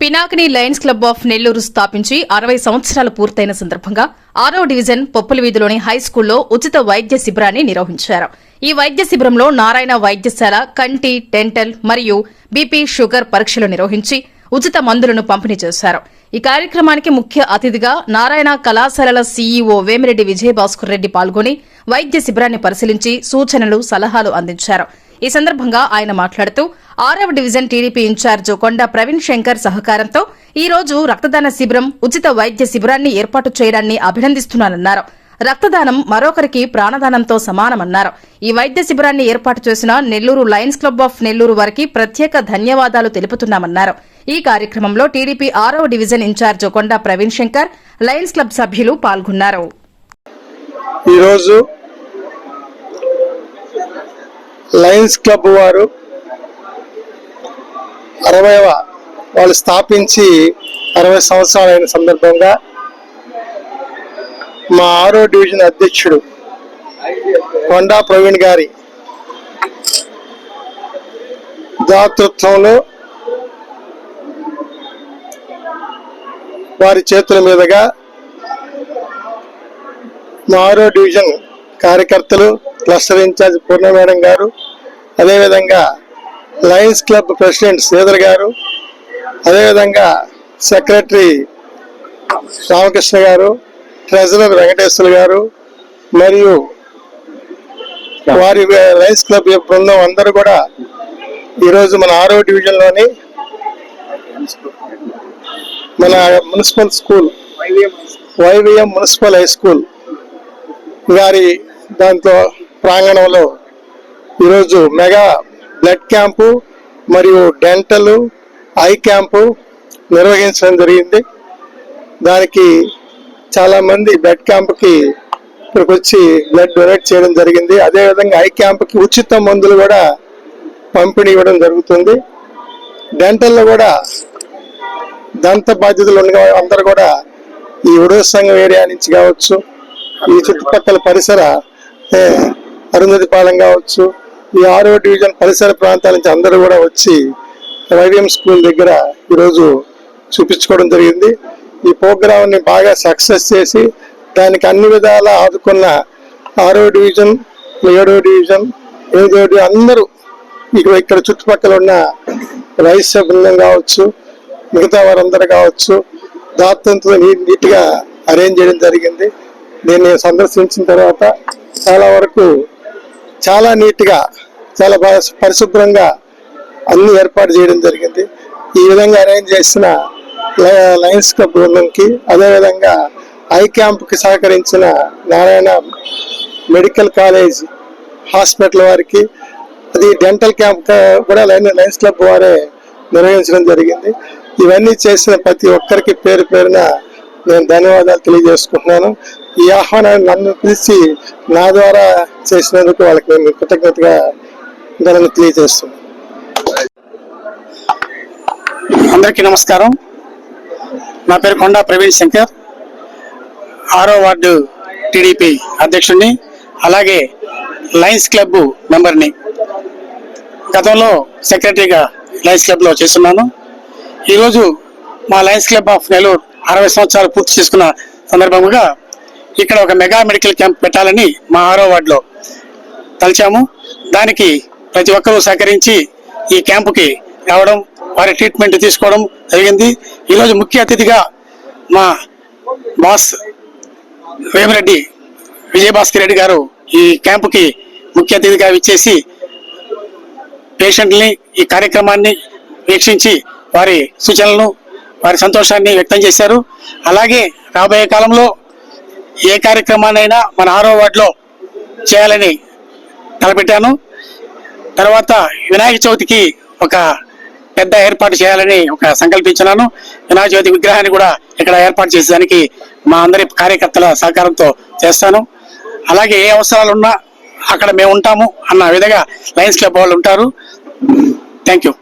Pinakini Lions Club of Nellore స్థాపించి అరవై సంవత్సరాలు పూర్తయిన సందర్భంగా ఆరో డివిజన్ పొప్పుల వీధిలోని హై స్కూల్లో ఉచిత వైద్య శిబిరాన్ని నిర్వహించారు. ఈ వైద్య శిబిరంలో నారాయణ వైద్యశాల కంటి డెంటల్ మరియు బీపీ షుగర్ పరీక్షలు నిర్వహించి ఉచిత మందులను పంపిణీ చేశారు. ఈ కార్యక్రమానికి ముఖ్య అతిథిగా నారాయణ కళాశాలల సీఈఓ వేమిరెడ్డి విజయభాస్కర్ రెడ్డి పాల్గొని వైద్య శిబిరాన్ని పరిశీలించి సూచనలు సలహాలు అందించారు. ఈ సందర్భంగా ఆయన మాట్లాడుతూ ఆరవ డివిజన్ టీడీపీ ఇన్ఛార్జ్ కొండ ప్రవీణ్ శంకర్ సహకారంతో ఈ రోజు రక్తదాన శిబిరం ఉచిత వైద్య శిబిరాన్ని ఏర్పాటు చేయడాన్ని అభినందిస్తున్నానన్నారు. రక్తదానం మరొకరికి ప్రాణదానంతో సమానమన్నారు. ఈ వైద్య శిబిరాన్ని ఏర్పాటు చేసిన Nellore Lions Club of Nellore వారికి ప్రత్యేక ధన్యవాదాలు తెలుపుతున్నామన్నారు. ఈ కార్యక్రమంలో టీడీపీ ఆరవ డివిజన్ ఇన్ఛార్జ్ కొండ ప్రవీణ్ శంకర్ లయన్స్ క్లబ్ సభ్యులు పాల్గొన్నారు. ఈరోజు లయన్స్ క్లబ్ వారు అరవైవ వాళ్ళు స్థాపించి అరవై సంవత్సరాలైన సందర్భంగా మా ఆరో డివిజన్ అధ్యక్షుడు కొండా ప్రవీణ్ గారి దాతృత్వంలో వారి చేతుల మీదుగా మా ఆరో డివిజన్ కార్యకర్తలు క్లస్టర్ ఇన్ఛార్జ్ పూర్ణ మేడం గారు అదేవిధంగా లయన్స్ క్లబ్ ప్రెసిడెంట్ శ్రీధర్ గారు అదేవిధంగా సెక్రటరీ రామకృష్ణ గారు ట్రెజరర్ వెంకటేశ్వర గారు మరియు వారి లయన్స్ క్లబ్ యొక్క బృందం అందరూ కూడా ఈరోజు మన ఆరో డివిజన్లోని మన municipal school YVM municipal high school గారి దాంట్లో ప్రాంగణంలో ఈరోజు మెగా బ్లడ్ క్యాంపు మరియు డెంటల్ ఐ క్యాంపు నిర్వహించడం జరిగింది. దానికి చాలామంది బ్లడ్ క్యాంప్కి ఇక్కడికి వచ్చి బ్లడ్ డొనేట్ చేయడం జరిగింది. అదేవిధంగా ఐ క్యాంప్కి ఉచిత మందులు కూడా పంపిణీ ఇవ్వడం జరుగుతుంది. డెంటల్లో కూడా దంత బాధ్యతలు ఉన్న అందరూ కూడా ఈ ఉడవ సంఘం ఏరియా నుంచి కావచ్చు ఈ చుట్టుపక్కల పరిసర అరుంధతి పాలెం కావచ్చు ఈ ఆరో డివిజన్ పరిసర ప్రాంతాల నుంచి అందరూ కూడా వచ్చి వైవిఎం స్కూల్ దగ్గర ఈరోజు చూపించుకోవడం జరిగింది. ఈ ప్రోగ్రామ్ని బాగా సక్సెస్ చేసి దానికి అన్ని విధాలా ఆదుకున్న ఆరో డివిజన్ ఏడో డివిజన్ ఏదో అందరూ ఇక్కడ ఇక్కడ చుట్టుపక్కల ఉన్న రైస్ బృందం కావచ్చు మిగతా వారందరూ కావచ్చు దాతంతో నీట్ నీట్గా అరేంజ్ చేయడం జరిగింది. దీన్ని సందర్శించిన తర్వాత చాలా వరకు చాలా నీట్గా చాలా పరిశుభ్రంగా అన్ని ఏర్పాటు చేయడం జరిగింది. ఈ విధంగా అరేంజ్ చేసిన లయన్స్ క్లబ్ బృందంకి అదేవిధంగా ఐ క్యాంప్కి సహకరించిన నారాయణ మెడికల్ కాలేజ్ హాస్పిటల్ వారికి అది డెంటల్ క్యాంప్ కూడా లైన్ లయన్స్ క్లబ్ వారే నిర్వహించడం జరిగింది. ఇవన్నీ చేసిన ప్రతి ఒక్కరికి పేరు పేరున నేను ధన్యవాదాలు తెలియజేసుకుంటున్నాను. ఈ ఆహ్వానాన్ని నన్ను పిలిచి నా ద్వారా చేసినందుకు వాళ్ళకి నేను కృతజ్ఞతగా ధనను తెలియజేస్తున్నాను. అందరికీ నమస్కారం. నా పేరు కొండా ప్రవీణ్ శంకర్. ఆరో వార్డు టీడీపీ అధ్యక్షుడిని అలాగే లయన్స్ క్లబ్ మెంబర్ని. గతంలో సెక్రటరీగా లయన్స్ క్లబ్లో చేస్తున్నాను. ఈరోజు మా లయన్స్ క్లబ్ ఆఫ్ నెల్లూరు అరవై సంవత్సరాలు పూర్తి చేసుకున్న సందర్భంగా ఇక్కడ ఒక మెగా మెడికల్ క్యాంప్ పెట్టాలని మా ఆరో వార్డులో తలిచాము. దానికి ప్రతి ఒక్కరూ సహకరించి ఈ క్యాంపుకి రావడం వారి ట్రీట్మెంట్ తీసుకోవడం జరిగింది. ఈరోజు ముఖ్య అతిథిగా మా బాస్ వేమిరెడ్డి విజయభాస్కర్ రెడ్డి గారు ఈ క్యాంపుకి ముఖ్య అతిథిగా ఇచ్చేసి పేషెంట్ని ఈ కార్యక్రమాన్ని వీక్షించి వారి సూచనలను వారి సంతోషాన్ని వ్యక్తం చేశారు. అలాగే రాబోయే కాలంలో ఏ కార్యక్రమాన్నైనా మన ఆరో వార్డులో చేయాలని తలపెట్టాను. తర్వాత వినాయక చవితికి ఒక పెద్ద ఏర్పాటు చేయాలని ఒక సంకల్పించినాను వినాయక చవితి విగ్రహాన్ని కూడా ఇక్కడ ఏర్పాటు చేసేదానికి మా అందరి కార్యకర్తల సహకారంతో చేస్తాను. అలాగే ఏ అవసరాలు ఉన్నా అక్కడ మేము ఉంటాము అన్న విధంగా లయన్స్ క్లబ్ వాళ్ళు ఉంటారు. Thank you